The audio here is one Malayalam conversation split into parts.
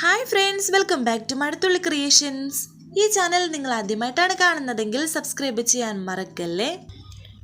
Hi friends welcome back to Mazhathulli creations ഈ ചാനൽ നിങ്ങൾ ആദ്യമായിട്ടാണ് കാണുന്നതെങ്കിൽ സബ്സ്ക്രൈബ് ചെയ്യാൻ മറക്കല്ലേ?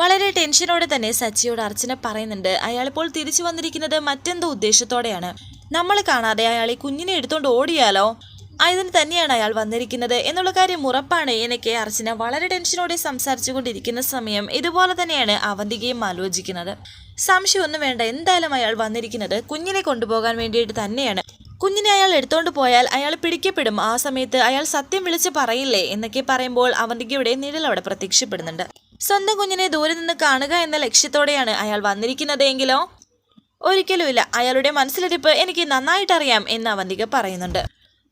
വളരെ ടെൻഷനോടെ തന്നെ സച്ചിയോട് അർച്ചന പറയുന്നുണ്ട് അയാൾ ഇപ്പോൾ തിരിച്ചു വന്നിരിക്കുന്നത് മറ്റെന്തോ ഉദ്ദേശത്തോടെയാണ്. നമ്മൾ കാണാതെ അയാൾ ഈ കുഞ്ഞിനെ എടുത്തോണ്ട് ഓടിയാലോ? അതിന് തന്നെയാണ് അയാൾ വന്നിരിക്കുന്നത് എന്നുള്ള കാര്യം ഉറപ്പാണ് എനിക്ക് അർച്ചന വളരെ ടെൻഷനോടെ സംസാരിച്ചു കൊണ്ടിരിക്കുന്ന സമയം ഇതുപോലെ തന്നെയാണ് അവന്തികയും ആലോചിക്കുന്നത്. സംശയമൊന്നും വേണ്ട എന്തായാലും അയാൾ വന്നിരിക്കുന്നത് കുഞ്ഞിനെ കൊണ്ടുപോകാൻ വേണ്ടിയിട്ട് തന്നെയാണ്. കുഞ്ഞിനെ അയാൾ എടുത്തോണ്ട് പോയാൽ അയാൾ പിടിക്കപ്പെടും. ആ സമയത്ത് അയാൾ സത്യം വിളിച്ച് പറയില്ലേ എന്നൊക്കെ പറയുമ്പോൾ അവന്തികയുടെ നിഴൽ അവിടെ പ്രത്യക്ഷപ്പെടുന്നുണ്ട്. സ്വന്തം കുഞ്ഞിനെ ദൂരെ നിന്ന് കാണുക എന്ന ലക്ഷ്യത്തോടെയാണ് അയാൾ വന്നിരിക്കുന്നതെങ്കിലോ? ഒരിക്കലുമില്ല. അയാളുടെ മനസ്സിലിരിപ്പ് എനിക്ക് നന്നായിട്ടറിയാം എന്ന് അവന്തിക പറയുന്നുണ്ട്.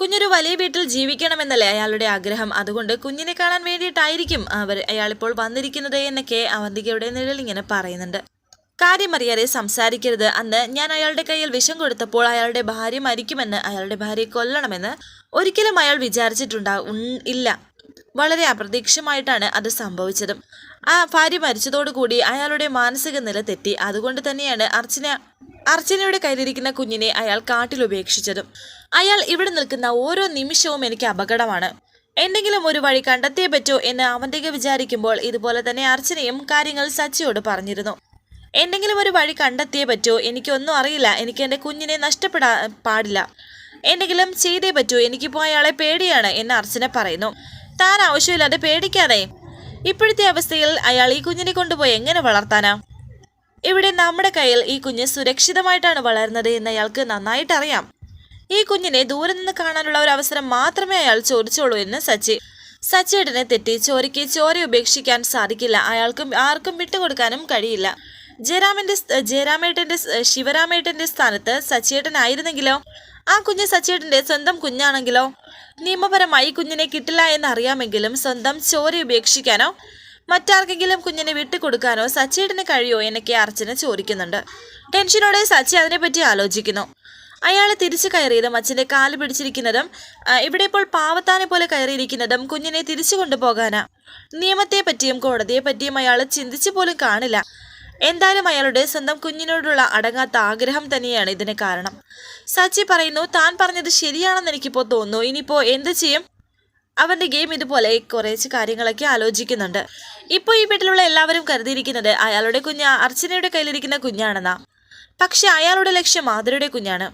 കുഞ്ഞൊരു വലിയ വീട്ടിൽ ജീവിക്കണമെന്നല്ലേ അയാളുടെ ആഗ്രഹം. അതുകൊണ്ട് കുഞ്ഞിനെ കാണാൻ വേണ്ടിയിട്ടായിരിക്കും അവർ അയാളിപ്പോൾ വന്നിരിക്കുന്നത് എന്നൊക്കെ അവന്തികയുടെ നിഴൽ ഇങ്ങനെ പറയുന്നുണ്ട്. കാര്യമറിയാതെ സംസാരിക്കരുത്. അന്ന് ഞാൻ അയാളുടെ കയ്യിൽ വിഷം കൊടുത്തപ്പോൾ അയാളുടെ ഭാര്യ മരിക്കുമെന്ന് അയാളുടെ ഭാര്യയെ കൊല്ലണമെന്ന് ഒരിക്കലും അയാൾ വിചാരിച്ചിട്ടുണ്ടാവും ഇല്ല. വളരെ അപ്രതീക്ഷമായിട്ടാണ് അത് സംഭവിച്ചതും. ആ ഭാര്യ മരിച്ചതോടുകൂടി അയാളുടെ മാനസിക നില തെറ്റി. അതുകൊണ്ട് തന്നെയാണ് അർച്ചന അർച്ചനയുടെ കയ്യിലിരിക്കുന്ന കുഞ്ഞിനെ അയാൾ കാട്ടിൽ ഉപേക്ഷിച്ചതും. അയാൾ ഇവിടെ നിൽക്കുന്ന ഓരോ നിമിഷവും എനിക്ക് അപകടമാണ്. എന്തെങ്കിലും ഒരു വഴി കണ്ടെത്തിയേ പറ്റൂ എന്ന് അവന്റെ വിചാരിക്കുമ്പോൾ ഇതുപോലെ തന്നെ അർച്ചനയും കാര്യങ്ങൾ സച്ചിയോട് പറഞ്ഞിരുന്നു. എന്തെങ്കിലും ഒരു വഴി കണ്ടെത്തിയേ പറ്റൂ. എനിക്കൊന്നും അറിയില്ല. എനിക്ക് എന്റെ കുഞ്ഞിനെ നഷ്ടപ്പെടാ പാടില്ല. എന്തെങ്കിലും ചെയ്തേ പറ്റൂ. എനിക്കിപ്പോൾ അയാളെ പേടിയാണ് എന്ന് അർച്ചന പറയുന്നു. താൻ ആവശ്യമില്ലാതെ പേടിക്കാതെ. ഇപ്പോഴത്തെ അവസ്ഥയിൽ അയാൾ ഈ കുഞ്ഞിനെ കൊണ്ടുപോയി എങ്ങനെ വളർത്താനാ? ഇവിടെ നമ്മുടെ കയ്യിൽ ഈ കുഞ്ഞ് സുരക്ഷിതമായിട്ടാണ് വളരുന്നത് എന്ന് അയാൾക്ക് നന്നായിട്ട് അറിയാം. ഈ കുഞ്ഞിനെ ദൂരെ നിന്ന് കാണാനുള്ള ഒരു അവസരം മാത്രമേ അയാൾ ചോദിച്ചോളൂ എന്ന് സച്ചി. സച്ചിയേട്ടനെ തെറ്റി ചോരയ്ക്ക് ചോര ഉപേക്ഷിക്കാൻ സാധിക്കില്ല. അയാൾക്കും ആർക്കും വിട്ടുകൊടുക്കാനും കഴിയില്ല. ജയരാമന്റെ ജയരാമേട്ടന്റെ ശിവരാമേട്ടന്റെ സ്ഥാനത്ത് സച്ചേട്ടനായിരുന്നെങ്കിലോ ആ കുഞ്ഞ് സച്ചിയേട്ടന്റെ സ്വന്തം കുഞ്ഞാണെങ്കിലോ? നിയമപരമായി കുഞ്ഞിനെ കിട്ടില്ല എന്നറിയാമെങ്കിലും സ്വന്തം ചോര ഉപേക്ഷിക്കാനോ മറ്റാർക്കെങ്കിലും കുഞ്ഞിനെ വിട്ടുകൊടുക്കാനോ സച്ചിയേട്ടന് കഴിയോ എന്നൊക്കെ അർച്ചന ചോദിക്കുന്നുണ്ട്. ടെൻഷനോടെ സച്ചി അതിനെപ്പറ്റി ആലോചിക്കുന്നു. അയാൾ തിരിച്ചു കയറിയതും അച്ഛന്റെ കാൽ പിടിച്ചിരിക്കുന്നതും ഇവിടെ ഇപ്പോൾ പാവത്താനെ പോലെ കയറിയിരിക്കുന്നതും കുഞ്ഞിനെ തിരിച്ചു കൊണ്ടുപോകാനാ. നിയമത്തെ പറ്റിയും കോടതിയെ പറ്റിയും അയാൾ ചിന്തിച്ചു പോലും കാണില്ല. എന്തായാലും അയാളുടെ സ്വന്തം കുഞ്ഞിനോടുള്ള അടങ്ങാത്ത ആഗ്രഹം തന്നെയാണ് ഇതിന് കാരണം. സച്ചി പറയുന്നു താൻ പറഞ്ഞത് ശരിയാണെന്ന് എനിക്കിപ്പോൾ തോന്നുന്നു. ഇനിയിപ്പോൾ എന്ത് ചെയ്യും? അവന്റെ ഗെയിം ഇതുപോലെ കുറേച്ച് കാര്യങ്ങളൊക്കെ ആലോചിക്കുന്നുണ്ട്. ഇപ്പോൾ ഈ വീട്ടിലുള്ള എല്ലാവരും കരുതിയിരിക്കുന്നത് അയാളുടെ കുഞ്ഞ് അർച്ചനയുടെ കയ്യിലിരിക്കുന്ന കുഞ്ഞാണെന്നാ. പക്ഷെ അയാളുടെ ലക്ഷ്യം ആതിരയുടെ കുഞ്ഞാണ്.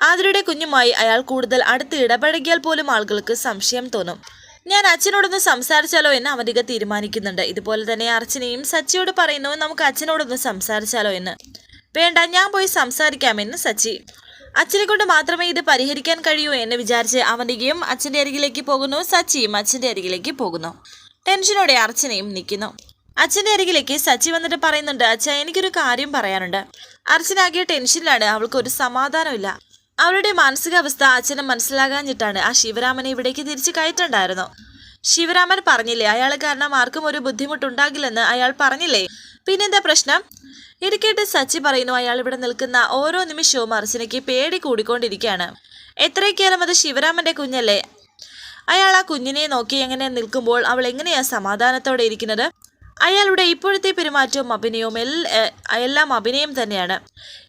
ആതിരയുടെ കുഞ്ഞുമായി അയാൾ കൂടുതൽ അടുത്ത് ഇടപഴകിയാൽ പോലും ആളുകൾക്ക് സംശയം തോന്നും. ഞാൻ അച്ഛനോടൊന്ന് സംസാരിച്ചാലോ എന്ന് അവധിക തീരുമാനിക്കുന്നുണ്ട്. ഇതുപോലെ തന്നെ അർച്ചനയും സച്ചിയോട് പറയുന്നു നമുക്ക് അച്ഛനോടൊന്ന് സംസാരിച്ചാലോ എന്ന്. വേണ്ട ഞാൻ പോയി സംസാരിക്കാമെന്ന് സച്ചി. അച്ഛനെ കൊണ്ട് മാത്രമേ ഇത് പരിഹരിക്കാൻ കഴിയൂ എന്ന് വിചാരിച്ച് അവന്തികയും അച്ഛന്റെ അരികിലേക്ക് പോകുന്നു സച്ചിയും അച്ഛന്റെ അരികിലേക്ക് പോകുന്നു. ടെൻഷനോടെ അർച്ചനയും നിൽക്കുന്നു. അച്ഛന്റെ അരികിലേക്ക് സച്ചി വന്നിട്ട് പറയുന്നുണ്ട് അച്ഛ എനിക്കൊരു കാര്യം പറയാനുണ്ട്. അർച്ചനാകിയ ടെൻഷനിലാണ് അവൾക്ക് ഒരു സമാധാനമില്ല അവളുടെ മാനസികാവസ്ഥ അച്ഛനെ മനസ്സിലാകാഞ്ഞിട്ടാണ് ആ ശിവരാമനെ ഇവിടേക്ക് തിരിച്ചു കയറ്റണ്ടായിരുന്നു ശിവരാമൻ പറഞ്ഞില്ലേ അയാൾ കാരണം ആർക്കും ഒരു ബുദ്ധിമുട്ടുണ്ടാകില്ലെന്ന് അയാൾ പറഞ്ഞില്ലേ? പിന്നെന്താ പ്രശ്നം? ഇത് സച്ചി പറയുന്നു അയാൾ ഇവിടെ നിൽക്കുന്ന ഓരോ നിമിഷവും അർച്ചനയ്ക്ക് പേടി കൂടിക്കൊണ്ടിരിക്കുകയാണ്. എത്രയൊക്കെയാലും അത് ശിവരാമന്റെ കുഞ്ഞല്ലേ? അയാൾ ആ കുഞ്ഞിനെ നോക്കി എങ്ങനെ നിൽക്കുമ്പോൾ അവൾ എങ്ങനെയാ സമാധാനത്തോടെ ഇരിക്കുന്നത്? അയാളുടെ ഇപ്പോഴത്തെ പെരുമാറ്റവും അഭിനയവും എല്ലാം അഭിനയം തന്നെയാണ്.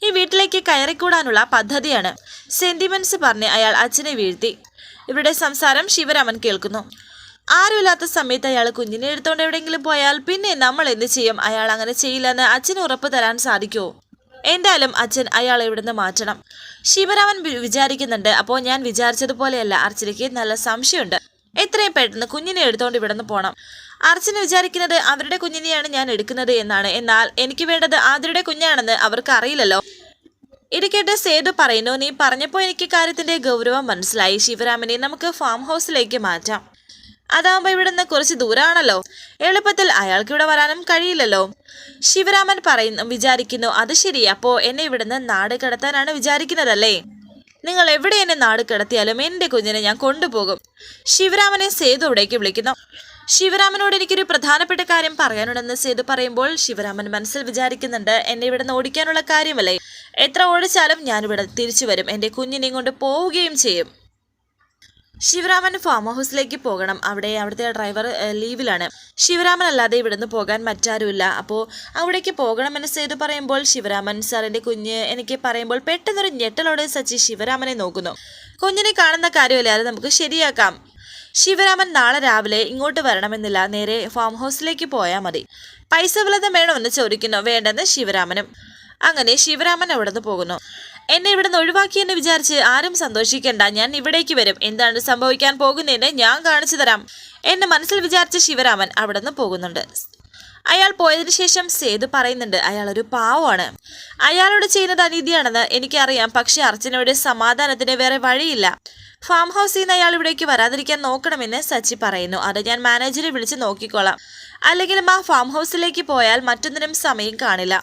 ഈ വീട്ടിലേക്ക് കയറിക്കൂടാനുള്ള പദ്ധതിയാണ്. സെന്റിമെന്റ്സ് പറഞ്ഞ് അയാൾ അച്ഛനെ വീഴ്ത്തി. ഇവരുടെ സംസാരം ശിവരാമൻ കേൾക്കുന്നു. ആരുമില്ലാത്ത സമയത്ത് അയാൾ കുഞ്ഞിനെ എടുത്തോണ്ട് എവിടെയെങ്കിലും പോയാൽ പിന്നെ നമ്മൾ എന്ത് ചെയ്യും? അയാൾ അങ്ങനെ ചെയ്യില്ലെന്ന് അച്ഛന് ഉറപ്പ് തരാൻ സാധിക്കുമോ? എന്തായാലും അച്ഛൻ അയാളെ ഇവിടുന്ന് മാറ്റണം. ശിവരാമൻ വിചാരിക്കുന്നുണ്ട്. അപ്പോൾ ഞാൻ വിചാരിച്ചതുപോലെയല്ല. അർച്ചനയ്ക്ക് നല്ല സംശയമുണ്ട്. എത്രയും പെട്ടെന്ന് കുഞ്ഞിനെ എടുത്തോണ്ട് ഇവിടുന്ന് പോകണം അർച്ചന വിചാരിക്കുന്നത് അവരുടെ കുഞ്ഞിനെയാണ് ഞാൻ എടുക്കുന്നത് എന്നാണ്. എന്നാൽ എനിക്ക് വേണ്ടത് ആതിരുടെ കുഞ്ഞാണെന്ന് അവർക്ക് അറിയില്ലല്ലോ. ഇത് കേട്ട് സേതു പറയുന്നു നീ പറഞ്ഞപ്പോൾ എനിക്ക് കാര്യത്തിന്റെ ഗൗരവം മനസ്സിലായി. ശിവരാമനെ നമുക്ക് ഫാം ഹൗസിലേക്ക് മാറ്റാം. അതാവുമ്പോൾ നിന്ന് കുറച്ച് ദൂരമാണല്ലോ എളുപ്പത്തിൽ അയാൾക്ക് ഇവിടെ വരാനും കഴിയില്ലല്ലോ. ശിവരാമൻ പറയുന്നു വിചാരിക്കുന്നു അത് ശരി. അപ്പോ എന്നെ ഇവിടുന്ന് നാട് കടത്താനാണ് വിചാരിക്കുന്നതല്ലേ? നിങ്ങൾ എവിടെ എന്നെ നാട് കടത്തിയാലും എന്റെ കുഞ്ഞിനെ ഞാൻ കൊണ്ടുപോകും. ശിവരാമനെ സേതു അവിടേക്ക് വിളിക്കുന്നു ശിവരാമനോട് എനിക്കൊരു പ്രധാനപ്പെട്ട കാര്യം പറയാനുണ്ടെന്ന് സേതു പറയുമ്പോൾ ശിവരാമൻ മനസ്സിൽ വിചാരിക്കുന്നുണ്ട് എന്നെ ഇവിടെ നിന്ന് ഓടിക്കാനുള്ള കാര്യമല്ലേ? എത്ര ഓടിച്ചാലും ഞാനിവിടെ തിരിച്ചു വരും. എന്റെ കുഞ്ഞിനെ കൊണ്ട് പോവുകയും ചെയ്യും. ശിവരാമൻ ഫാം ഹൗസിലേക്ക് പോകണം. അവിടെ അവിടുത്തെ ഡ്രൈവർ ലീവിലാണ് ശിവരാമൻ അല്ലാതെ ഇവിടുന്ന് പോകാൻ മറ്റാരുമില്ല. അപ്പോൾ അവിടേക്ക് പോകണമെന്ന് സേതു പറയുമ്പോൾ ശിവരാമൻ സാറിന്റെ കുഞ്ഞ് എനിക്ക് പറയുമ്പോൾ പെട്ടെന്നൊരു ഞെട്ടലോടെ സച്ചി ശിവരാമനെ നോക്കുന്നു. കുഞ്ഞിനെ കാണുന്ന കാര്യമല്ലാതെ നമുക്ക് ശരിയാക്കാം. ശിവരാമൻ നാളെ രാവിലെ ഇങ്ങോട്ട് വരണമെന്നില്ല. നേരെ ഫാം ഹൗസിലേക്ക് പോയാൽ മതി. പൈസ വല്ലതും വേണമെന്ന് ചോദിക്കുന്നു. വേണ്ടെന്ന് ശിവരാമനും. അങ്ങനെ ശിവരാമൻ അവിടുന്ന് പോകുന്നു. എന്നെ ഇവിടുന്ന് ഒഴിവാക്കിയെന്ന് വിചാരിച്ച് ആരും സന്തോഷിക്കേണ്ട. ഞാൻ ഇവിടേക്ക് വരും. എന്താണ് സംഭവിക്കാൻ പോകുന്നതെന്ന് ഞാൻ കാണിച്ചു തരാം. എന്നെ മനസ്സിൽ വിചാരിച്ച ശിവരാമൻ അവിടുന്ന് പോകുന്നുണ്ട്. അയാൾ പോയതിനു ശേഷം സേതു പറയുന്നുണ്ട് അയാൾ ഒരു പാവമാണ്. അയാളോട് ചെയ്യുന്നത് അനീതിയാണെന്ന് എനിക്കറിയാം. പക്ഷെ അർച്ചനയുടെ സമാധാനത്തിന് വേറെ വഴിയില്ല. ഫാം ഹൗസിൽ നിന്ന് അയാൾ ഇവിടേക്ക് വരാതിരിക്കാൻ നോക്കണമെന്ന് സച്ചി പറയുന്നു. അത് ഞാൻ മാനേജറെ വിളിച്ച് നോക്കിക്കോളാം. അല്ലെങ്കിലും ആ ഫാം ഹൗസിലേക്ക് പോയാൽ മറ്റൊന്നിനും സമയം കാണില്ല.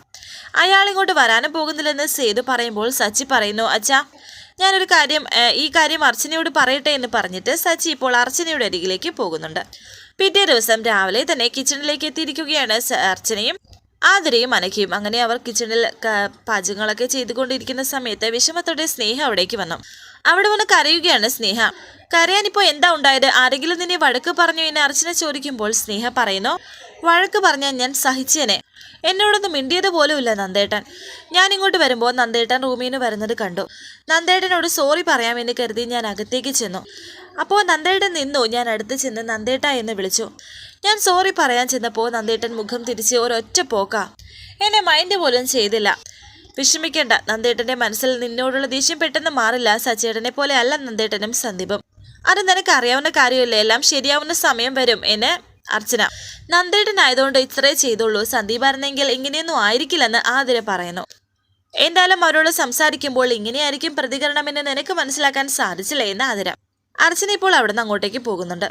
അയാൾ ഇങ്ങോട്ട് വരാനും പോകുന്നില്ലെന്ന് സേതു പറയുമ്പോൾ സച്ചി പറയുന്നു അച്ഛാ ഞാനൊരു കാര്യം ഈ കാര്യം അർച്ചനയോട് പറയട്ടെ എന്ന് പറഞ്ഞിട്ട് സച്ചി ഇപ്പോൾ അർച്ചനയുടെ അരികിലേക്ക് പോകുന്നുണ്ട്. പിറ്റേ ദിവസം രാവിലെ തന്നെ കിച്ചണിലേക്ക് എത്തിയിരിക്കുകയാണ് അർച്ചനയും ആതിരയും അനഘയും. അങ്ങനെ അവർ കിച്ചണിൽ പാചകങ്ങളൊക്കെ ചെയ്തുകൊണ്ടിരിക്കുന്ന സമയത്ത് വിഷമത്തോടെ സ്നേഹ അവിടേക്ക് വന്നു. അവിടെ വന്ന് കരയുകയാണ് സ്നേഹ. കരയാനിപ്പോൾ എന്താ ഉണ്ടായത്? ആരെങ്കിലും നിന്നെ വഴക്ക് പറഞ്ഞു? എന്ന് അർച്ചന ചോദിക്കുമ്പോൾ സ്നേഹ പറയുന്നു വഴക്ക് പറഞ്ഞാൽ ഞാൻ സഹിച്ചേനെ. എന്നോടൊന്നും മിണ്ടിയത് പോലുമില്ല നന്ദേട്ടൻ. ഞാൻ ഇങ്ങോട്ട് വരുമ്പോൾ നന്ദേട്ടൻ റൂമിൽ നിന്ന് വരുന്നത് കണ്ടു. നന്ദേട്ടനോട് സോറി പറയാമെന്ന് കരുതി ഞാൻ അകത്തേക്ക് ചെന്നു. അപ്പോൾ നന്ദേട്ടൻ നിന്നു? ഞാൻ അടുത്ത് ചെന്ന് നന്ദേട്ട എന്ന് വിളിച്ചു. ഞാൻ സോറി പറയാൻ ചെന്നപ്പോൾ നന്ദേട്ടൻ മുഖം തിരിച്ച് ഒരൊറ്റ പോക്കാ. എന്നെ മൈൻഡ് പോലും ചെയ്തില്ല. വിഷമിക്കേണ്ട നന്ദേട്ടന്റെ മനസ്സിൽ നിന്നോടുള്ള ദേഷ്യം പെട്ടെന്ന് മാറില്ല. സച്ചേട്ടനെ പോലെ അല്ല നന്ദേട്ടനും സന്ദീപും. അത് നിനക്ക് അറിയാവുന്ന കാര്യമല്ലേ? എല്ലാം ശരിയാവുന്ന സമയം വരും എന്ന് അർച്ചന. നന്ദേട്ടനായതുകൊണ്ട് ഇത്രേ ചെയ്തുള്ളൂ. സന്ദീപ് അറിഞ്ഞെങ്കിൽ ഇങ്ങനെയൊന്നും ആയിരിക്കില്ലെന്ന് ആതിരെ പറയുന്നു. എന്തായാലും അവരോട് സംസാരിക്കുമ്പോൾ ഇങ്ങനെയായിരിക്കും പ്രതികരണമെന്ന് നിനക്ക് മനസ്സിലാക്കാൻ സാധിച്ചില്ല എന്ന് ആതിര. അർച്ചന ഇപ്പോൾ അവിടെ നിന്ന് അങ്ങോട്ടേക്ക് പോകുന്നുണ്ട്.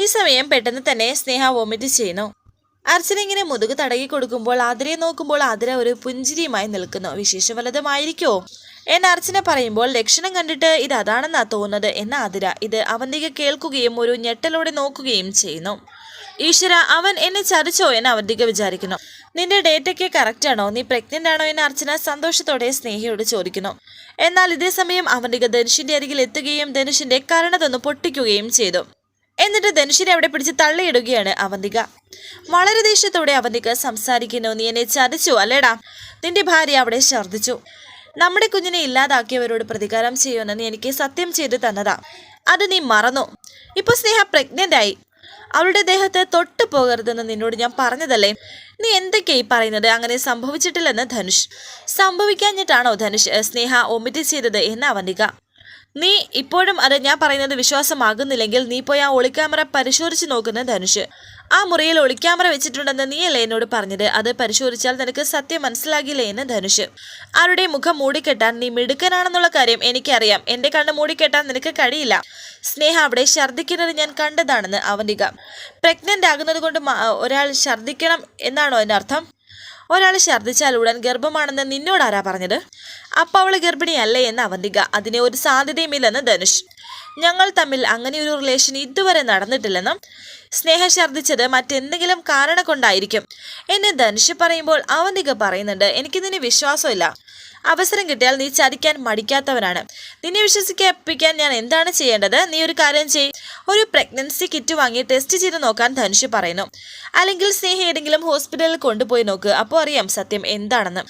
ഈ സമയം പെട്ടെന്ന് തന്നെ സ്നേഹ വോമിറ്റ് ചെയ്യുന്നു. അർച്ചന ഇങ്ങനെ മുതുക് തടകി കൊടുക്കുമ്പോൾ ആതിരയെ നോക്കുമ്പോൾ ആതിര ഒരു പുഞ്ചിരിയുമായി നിൽക്കുന്നു. വിശേഷ വലതുമായിരിക്കോ? എന്ന് അർച്ചന പറയുമ്പോൾ ലക്ഷണം കണ്ടിട്ട് ഇത് അതാണെന്നാ തോന്നുന്നത് എന്ന ആതിര ഇത് അവന്തിക കേൾക്കുകയും ഒരു ഞെട്ടലോടെ നോക്കുകയും ചെയ്യുന്നു. ഈശ്വര അവൻ എന്നെ ചതിച്ചോ എന്ന് അവന്തിക വിചാരിക്കുന്നു. നിന്റെ ഡേറ്റൊക്കെ കറക്റ്റ് ആണോ? നീ പ്രഗ്നന്റ് ആണോ എന്ന് അർച്ചന സന്തോഷത്തോടെ സ്നേഹയോട് ചോദിക്കുന്നു. എന്നാൽ ഇതേ സമയം അവന്തിക ധനുഷിന്റെ അരികിൽ എത്തുകയും ധനുഷിന്റെ കരണതൊന്ന് പൊട്ടിക്കുകയും ചെയ്തു. എന്നിട്ട് ധനുഷിനെ അവിടെ പിടിച്ച് തള്ളിയിടുകയാണ് അവന്തിക. വളരെ ദേഷ്യത്തോടെ അവന്തിക സംസാരിക്കുന്നു നീ എന്നെ ചതിച്ചു? അല്ലേടാ നിന്റെ ഭാര്യ അവിടെ ഛർദ്ദിച്ചു. നമ്മുടെ കുഞ്ഞിനെ ഇല്ലാതാക്കിയവരോട് പ്രതികാരം ചെയ്യുമെന്ന് നീ എനിക്ക് സത്യം ചെയ്തു തന്നതാ. അത് നീ മറന്നു. ഇപ്പൊ സ്നേഹ പ്രഗ്നന്റ് ആയി. അവളുടെ ദേഹത്തെ തൊട്ടു പോകരുതെന്ന് നിന്നോട് ഞാൻ പറഞ്ഞതല്ലേ? നീ എന്തൊക്കെയാ ഈ പറയുന്നത്? അങ്ങനെ സംഭവിച്ചിട്ടില്ലെന്ന് ധനുഷ്. സംഭവിക്കാഞ്ഞിട്ടാണോ ധനുഷ് സ്നേഹ ഒമിറ്റ് ചെയ്തത് എന്ന് അവന്തിക നീ ഇപ്പോഴും അത് ഞാൻ പറയുന്നത് വിശ്വാസമാകുന്നില്ലെങ്കിൽ നീ പോയി ആ ഒളിക്യാമറ പരിശോധിച്ച് നോക്കുന്ന ധനുഷ്. ആ മുറിയിൽ ഒളിക്യാമറ വെച്ചിട്ടുണ്ടെന്ന് നീയല്ലേ എന്നോട് പറഞ്ഞത്? അത് പരിശോധിച്ചാൽ നിനക്ക് സത്യം മനസ്സിലാകില്ലേ എന്ന് ധനുഷ്. ആരുടെ മുഖം മൂടിക്കെട്ടാൻ നീ മിടുക്കനാണെന്നുള്ള കാര്യം എനിക്കറിയാം. എന്റെ കണ്ണ് മൂടിക്കെട്ടാൻ നിനക്ക് കഴിയില്ല. സ്നേഹ അവിടെ ഛർദ്ദിക്കുന്നത് ഞാൻ കണ്ടതാണെന്ന് അവന്തിക. പ്രഗ്നന്റ് ആകുന്നത് കൊണ്ട് ഒരാൾ ഛർദ്ദിക്കണം എന്നാണോ എന്റെ അർത്ഥം? ഒരാൾ ഛർദ്ദിച്ചാൽ ഉടൻ ഗർഭമാണെന്ന് നിന്നോടാരാ പറഞ്ഞത്? അപ്പൊ അവൾ ഗർഭിണിയല്ലേ എന്ന് അവന്തിക. അതിനെ ഒരു സാധ്യതയുമില്ലെന്ന് ധനുഷ്. ഞങ്ങൾ തമ്മിൽ അങ്ങനെ ഒരു റിലേഷൻ ഇതുവരെ നടന്നിട്ടില്ലെന്നും സ്നേഹം ഛർദ്ദിച്ചത് മറ്റെന്തെങ്കിലും കാരണം കൊണ്ടായിരിക്കും. എന്നെ ധനുഷ് പറയുമ്പോൾ അവന്തിക പറയുന്നുണ്ട് എനിക്കിതിന് വിശ്വാസമില്ല. അവസരം കിട്ടിയാൽ നീ ചതിക്കാൻ മടിക്കാത്തവനാണ്. നിന്നെ വിശ്വസിപ്പിക്കാൻ ഞാൻ എന്താണ് ചെയ്യേണ്ടത്? നീ ഒരു കാര്യം ചെയ്. ഒരു പ്രഗ്നൻസി കിറ്റ് വാങ്ങി ടെസ്റ്റ് ചെയ്ത് നോക്കാൻ ധനുഷ് പറയുന്നു. അല്ലെങ്കിൽ സ്നേഹ ഏതെങ്കിലും ഹോസ്പിറ്റലിൽ കൊണ്ടുപോയി നോക്ക്. അപ്പോൾ അറിയാം സത്യം എന്താണെന്ന്.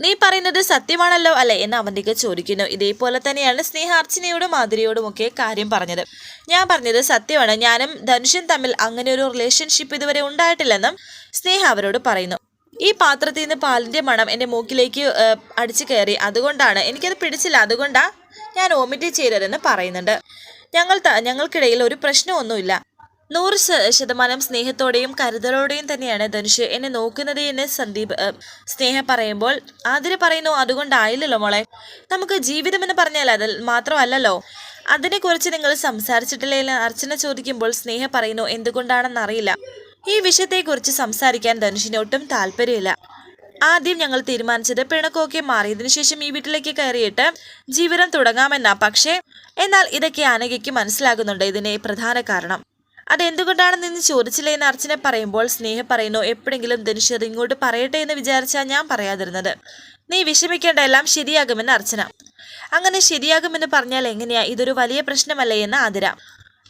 നീ പറയുന്നത് സത്യമാണല്ലോ അല്ലേ എന്ന് അവന്തിക ചോദിക്കുന്നു. ഇതേപോലെ തന്നെയാണ് സ്നേഹ അർച്ചനയോടും മാധുരിയോടും ഒക്കെ കാര്യം പറഞ്ഞത്. ഞാൻ പറഞ്ഞത് സത്യമാണ്. ഞാനും ധനുഷും തമ്മിൽ അങ്ങനെ ഒരു റിലേഷൻഷിപ്പ് ഇതുവരെ ഉണ്ടായിട്ടില്ലെന്നും സ്നേഹ അവരോട് പറയുന്നു. ഈ പാത്രത്തിൽ നിന്ന് പാലിന്റെ മണം എന്റെ മൂക്കിലേക്ക് അടിച്ചു കയറി. അതുകൊണ്ടാണ് എനിക്കത് പിടിച്ചില്ല. അതുകൊണ്ടാണ് ഞാൻ വോമിറ്റ് ചെയ്തതെന്ന് പറയുന്നുണ്ട്. ഞങ്ങൾ ഞങ്ങൾക്കിടയിൽ ഒരു പ്രശ്നമൊന്നുമില്ല. നൂറ് ശതമാനം സ്നേഹത്തോടെയും കരുതലോടെയും തന്നെയാണ് ധനുഷ് എന്നെ നോക്കുന്നത് എന്ന് സന്ദീപ് സ്നേഹം പറയുമ്പോൾ. ആതിര പറയുന്നു അതുകൊണ്ടായില്ലല്ലോ മോളെ. നമുക്ക് ജീവിതം എന്ന് പറഞ്ഞാൽ അത് മാത്രമല്ലല്ലോ. അതിനെക്കുറിച്ച് നിങ്ങൾ സംസാരിച്ചിട്ടില്ലേ? എന്ന് അർച്ചന ചോദിക്കുമ്പോൾ സ്നേഹ പറയുന്നു എന്തുകൊണ്ടാണെന്നറിയില്ല. ഈ വിഷയത്തെക്കുറിച്ച് സംസാരിക്കാൻ ധനുഷിന് ഒട്ടും താല്പര്യമില്ല. ആദ്യം ഞങ്ങൾ തീരുമാനിച്ചത് പിണക്കമൊക്കെ മാറിയതിനു ശേഷം ഈ വീട്ടിലേക്ക് കയറിയിട്ട് ജീവിതം തുടങ്ങാമെന്നാ. പക്ഷേ എന്നാൽ ഇതൊക്കെ അനഘയ്ക്ക് മനസ്സിലാകുന്നുണ്ട്. ഇതിനെ പ്രധാന കാരണം. അതെന്തുകൊണ്ടാണെന്ന് ഇന്ന് ചോദിച്ചില്ലേ എന്ന് അർച്ചന പറയുമ്പോൾ സ്നേഹ പറയുന്നു എപ്പോഴെങ്കിലും ധനുഷ് ഇങ്ങോട്ട് പറയട്ടെ എന്ന് വിചാരിച്ചാൽ ഞാൻ പറയാതിരുന്നത്. നീ വിഷമിക്കേണ്ട എല്ലാം ശരിയാകുമെന്ന് അർച്ചന. അങ്ങനെ ശരിയാകുമെന്ന് പറഞ്ഞാൽ എങ്ങനെയാ? ഇതൊരു വലിയ പ്രശ്നമല്ലേ എന്ന് ആതിര.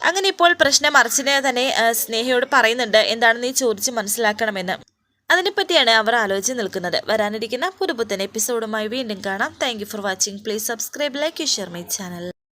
അങ്ങനെ ഇപ്പോൾ പ്രശ്നം അർച്ചന തന്നെ സ്നേഹയോട് പറയുന്നുണ്ട്. എന്താണ് നീ ചോദിച്ച് മനസ്സിലാക്കണമെന്ന്? അതിനെപ്പറ്റിയാണ് അവർ ആലോചിച്ച് നിൽക്കുന്നത്. വരാനിരിക്കുന്ന പുതുപുത്തൻ എപ്പിസോഡുമായി വീണ്ടും കാണാം. Thank for watching please subscribe like you share my channel